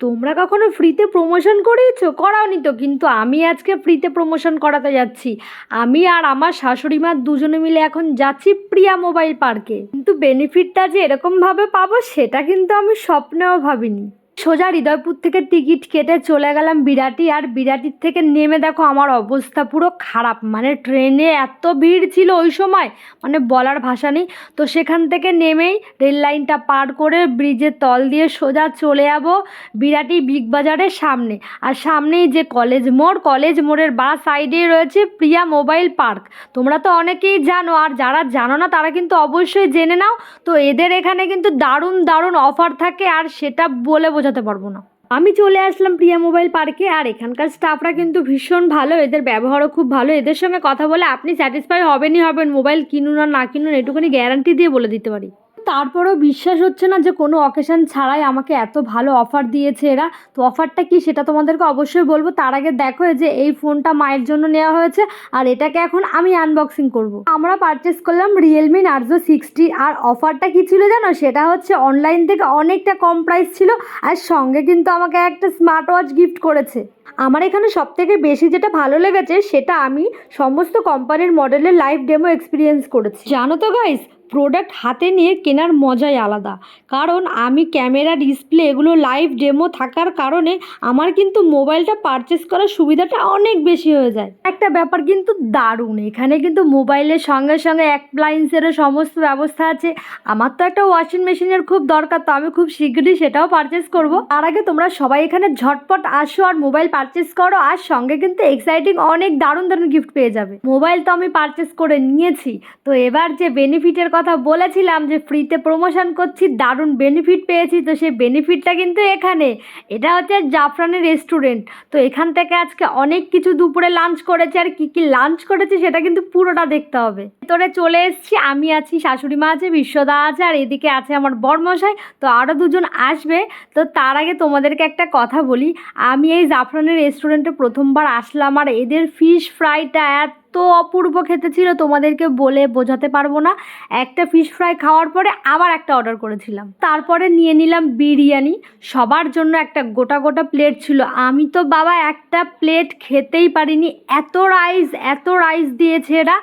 তোমরা কখনো ফ্রিতে প্রমোশন করিয়েছো করাওনি তো, কিন্তু আমি আজকে ফ্রিতে প্রমোশন করাতে যাচ্ছি। আমি আর আমার শাশুড়ি মা দুজনে মিলে এখন যাচ্ছি প্রিয়া মোবাইল পার্কে। কিন্তু বেনিফিটটা যে এরকমভাবে পাবো, সেটা কিন্তু আমি স্বপ্নেও ভাবিনি। সোজা হৃদয়পুর থেকে টিকিট কেটে চলে গেলাম বিরাটি, আর বিরাটির থেকে নেমে দেখো আমার অবস্থা পুরো খারাপ। মানে ট্রেনে এত ভিড় ছিল ওই সময় মানে বলার ভাষা নেই। তো সেখান থেকে নেমেই রেল লাইনটা পার করে ব্রিজের তল দিয়ে সোজা চলে যাব বিরাটি বিগ বাজারের সামনে। আর সামনেই যে কলেজ মোড়, কলেজ মোড়ের বা সাইডেই রয়েছে প্রিয়া মোবাইল পার্ক। তোমরা তো অনেকেই জানো, আর যারা জানো না তারা কিন্তু অবশ্যই জেনে নাও। তো এদের এখানে কিন্তু দারুণ দারুণ অফার থাকে, আর সেটা বলে বোঝাতে পারব না। আমি চলে আসলাম প্রিয়া মোবাইল পার্কে, আর এখানকার স্টাফরা কিন্তু ভীষণ ভালো, এদের ব্যবহারও খুব ভালো। এদের সঙ্গে কথা বলে আপনি স্যাটিসফাই হবেনই হবেন, মোবাইল কিনুন আর না কিনুন, এটুকুনি গ্যারান্টি দিয়ে বলে দিতে পারি। তারপরেও বিশ্বাস হচ্ছে না যে কোনো অকেশন ছাড়াই আমাকে এত ভালো অফার দিয়েছে এরা। তো অফারটা কি সেটা তোমাদেরকে অবশ্যই বলব। তার আগে দেখো যে এই ফোনটা মায়ের জন্য নেওয়া হয়েছে আর এটাকে এখন আমি আনবক্সিং করব। আমরা পারচেস করলাম রিয়েলমি নার্জো সিক্সটি আর অফারটা কি ছিল জানো? সেটা হচ্ছে অনলাইন থেকে অনেকটা কম প্রাইস ছিল আর সঙ্গে কিন্তু আমাকে একটা স্মার্ট ওয়াচ গিফট করেছে। আমার এখানে সব থেকে বেশি যেটা ভালো লেগেছে সেটা আমি সমস্ত কোম্পানির মডেলের লাইভ ডেমো এক্সপিরিয়েন্স করেছি। জানো তো গাইস প্রোডাক্ট হাতে নিয়ে কেনার মজাই আলাদা। কারণ আমি ক্যামেরা ডিসপ্লে এগুলো লাইভ ডেমো থাকার কারণে আমার কিন্তু মোবাইলটা পারচেস করার সুবিধাটা অনেক বেশি হয়ে যায়। একটা ব্যাপার কিন্তু দারুণ, এখানে কিন্তু মোবাইলের সঙ্গে সঙ্গে অ্যাপ্লায়েন্সেরও সমস্ত ব্যবস্থা আছে। আমার তো একটা ওয়াশিং মেশিনের খুব দরকার, তো আমি খুব শীঘ্রই সেটাও পারচেস করব। তার আগে তোমরা সবাই এখানে ঝটপট আসো আর মোবাইল পারচেস করো, আর সঙ্গে কিন্তু এক্সাইটিং অনেক দারুণ দারুণ গিফট পেয়ে যাবে। মোবাইল তো আমি পারচেস করে নিয়েছি, তো এবার যে বেনিফিটের কথা বলেছিলাম যে ফ্রিতে প্রমোশন করছি, দারুণ বেনিফিট পেয়েছি, তো সেই বেনিফিটটা কিন্তু এখানে। এটা হচ্ছে জাফরানের রেস্টুরেন্ট তো এখান থেকে আজকে অনেক কিছু দুপুরে লাঞ্চ করেছে, আর কি কি লাঞ্চ করেছে সেটা কিন্তু পুরোটা দেখতে হবে। ভেতরে চলে এসেছি, আমি আছি, শাশুড়ি মা আছে, বিশ্বদা আছে, আর এদিকে আছে আমার বরমশাই, তো আরও দুজন আসবে। তো তার আগে তোমাদেরকে একটা কথা বলি, আমি এই জাফরানের রেস্টুরেন্টে প্রথমবার আসলাম, আর এদের ফিশ ফ্রাইটা এত অপূর্ব খেতে ছিল, তোমাদেরকে বলে বোঝাতে পারব না। একটা ফিশ ফ্রাই খাওয়ার পরে আবার একটা অর্ডার করেছিলাম। তারপরে নিয়ে নিলাম বিরিয়ানি। সবার জন্য একটা গোটা গোটা প্লেট ছিল। আমি তো বাবা একটা প্লেট খেতেই পারিনি। এত রাইস এত রাইস দিয়েছে এরা।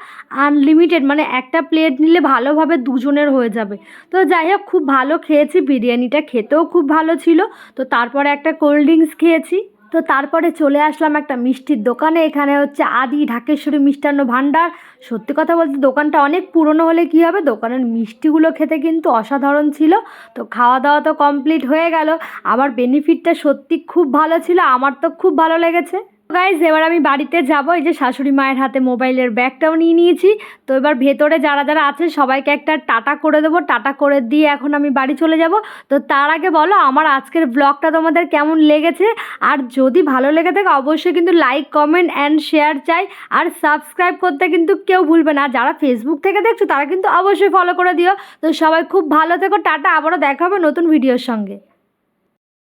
আনলিমিটেড মানে একটা প্লেট নিলে ভালোভাবে দুজনের হয়ে যাবে। তো যাই হোক, খুব ভালো খেয়েছি। বিরিয়ানিটা খেতেও খুব ভালো ছিল। তো তারপরে একটা কোল্ড ড্রিঙ্কস খেয়েছি। তো তারপরে চলে আসলাম একটা মিষ্টির দোকানে। এখানে হচ্ছে আদি, ঢাকেশ্বরী মিষ্টান্ন ভাণ্ডার। সত্যি কথা বলতে দোকানটা অনেক পুরনো হলে কি হবে? দোকানের মিষ্টিগুলো খেতে কিন্তু অসাধারণ ছিল। তো খাওয়া দাওয়া তো কমপ্লিট হয়ে গেল। আবার বেনিফিটটা সত্যি খুব ভালো ছিল। আমার তো খুব ভালো লেগেছে। গাইজ এবার আমি বাড়িতে যাব। এই যে শাশুড়ি মায়ের হাতে মোবাইলের ব্যাগটাও নিয়ে নিয়েছি। তো এবার ভেতরে যারা যারা আছে, সবাইকে একটা টাটা করে দেবো। টাটা করে দিয়ে এখন আমি বাড়ি চলে যাব। তো তার আগে বলো, আমার আজকের ব্লগটা তোমাদের কেমন লেগেছে? আর যদি ভালো লেগে থাকে, অবশ্যই কিন্তু লাইক কমেন্ট অ্যান্ড শেয়ার চাই। আর সাবস্ক্রাইব করতে কিন্তু কেউ ভুলবে না। যারা ফেসবুক থেকে দেখছ, তারা কিন্তু অবশ্যই ফলো করে দিও। তো সবাই খুব ভালো থেকো। টাটা, আবারও দেখা হবে নতুন ভিডিওর সঙ্গে।